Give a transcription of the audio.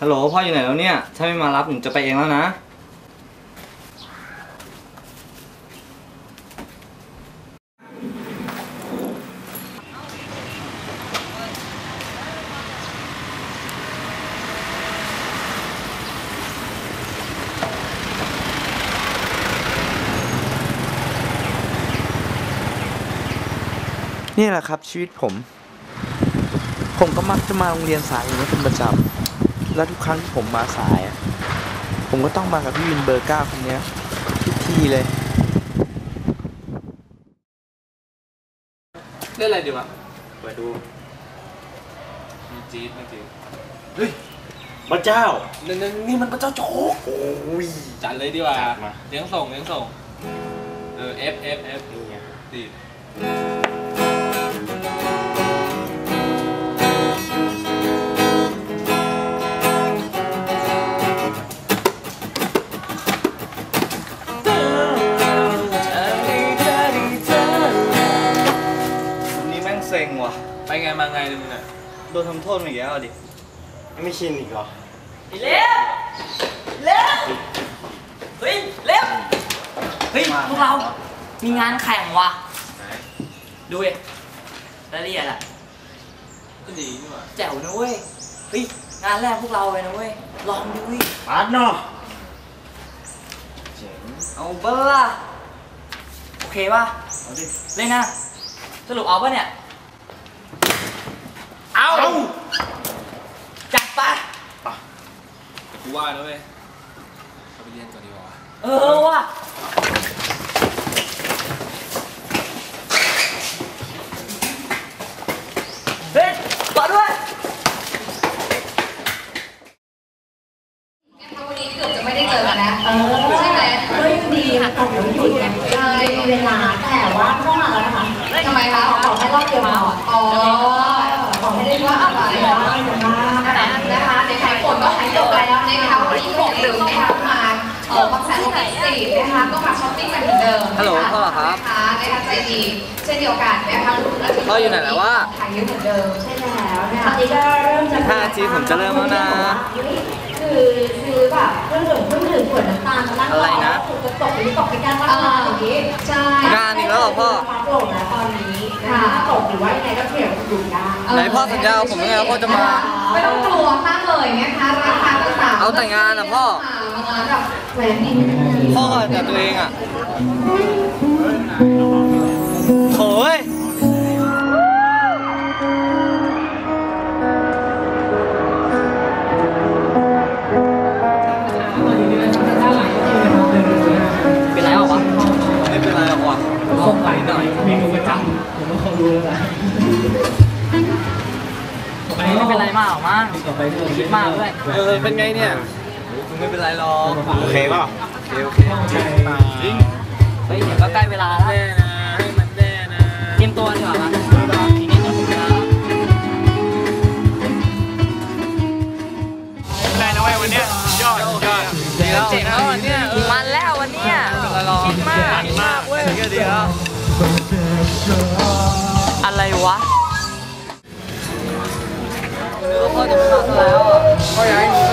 ฮัลโหลพ่ออยู่ไหนแล้วเนี่ย ถ้าไม่มารับหนูจะไปเองแล้วนะ นี่แหละครับชีวิตผม ผมก็มักจะมาโรงเรียนสายอย่างนี้เป็นประจำ และทุกครั้งที่ผมมาสายอะผมก็ต้องมากับพี่วินเบอร์เก้าคนเนี้ยทุกทีเลย เล่นอะไรดีวะเปิดดู มีจี๊ดมีจี๊ดพระเจ้านี่นี่นี่มันพระเจ้าโจ๊กโอ้ยจัดเลยดีกว่าจัดมาเลี้ยงส่งเลี้ยงส่ง เออ F F F นี่ไงดีด ไปไงมาไงเนี่ยมึงอะโดนทำโทษมาอีกแล้วอะดิไม่ชินอีกเหรอเร็วเร็วเฮ้ยเร็วเฮ้ยพวกเรา มีงานแข่งว่ะไหนดูดิรายละเอียดอะก็ดีนี่หว่าแจ๋วนะเว้ยเฮ้ยงานแรกพวกเราเลยนะเว้ยลองดูดิปาดเนาะเอาเบอร์ล่ะโอเคป่ะเอาดิเล่นนะสรุปเอาป่ะเนี่ย เอาจัดไปแต่กูว่านะเว้ยเราไปเรียนก่อนดีกว่าเออว่ะเฮ้ยต่อด้วยวันนี้เกือบจะไม่ได้เจอกันแล้วใช่ไหมก็ยังดีค่ะแต่ยังอยู่ในในเวลาแต่ว่าเมื่อไหร่แล้วนะคะทำไมคะขอแค่รอบเดียวพออ๋อขอไม่ได้ อะไรแต่ว่าอย่างมากนะคะในท้ายผลก็หายจบแล้วนะคะวันที่6ลืมนะคะมาเออบางแสนสิบสี่นะคะก็มาช้อปปิ้งกันเหมือนเดิมฮัลโหลพ่อครับนะคะนะคะใจดีเช่นเดียวกันนะคะลูกอาทิตย์พ่ออยู่ไหนแล้ววะขายเยอะเหมือนเดิมใช่แล้วนะคะตอนนี้ก็เริ่มจะห้านาทีผมจะเริ่มแล้วนะคือคือแบบเครื่องดื่มเครื่องดื่มขวดน้ำตาลมานั่งอะไรนะถูกกระตกหรือตกไปการตั้งนานอย่างนี้ใช่งานอีกแล้วเหรอพ่อโปร่งนะตอนนี้ นะคะถ้าตกหรือว่ายังไงก็เทียบดูได้ไหนพ่อสัญญากับผมยังไงว่าพ่อจะมา ไม่ต้องกลัวมากเลยนะคะราคาต่างๆเอาแต่งานอะพ่อบางร้านแบบแหวนดินพ่อก็แต่ตัวเองอะโถ่เอ้ย เป็นไรมากหรอกมั้งคิดมากด้วยเออเป็นไงเนี่ยไม่เป็นไรหรอกโอเคเปล่าโอเคโอเคจริงเฮ้ยเดี๋ยวก็ใกล้เวลาแล้วแน่นะให้มันแน่นะเตรียมตัวดีกว่ามั้ยทีนี้จะถึงแล้วได้นะเว้ยวันเนี้ยยอดยอดดีแล้วเจ๋งแล้ววันเนี้ยมันแล้ววันเนี้ยคิดมากมากเว้ยก็ดีแล้วอะไรวะ เดี๋ยวพ่อจะมาซะ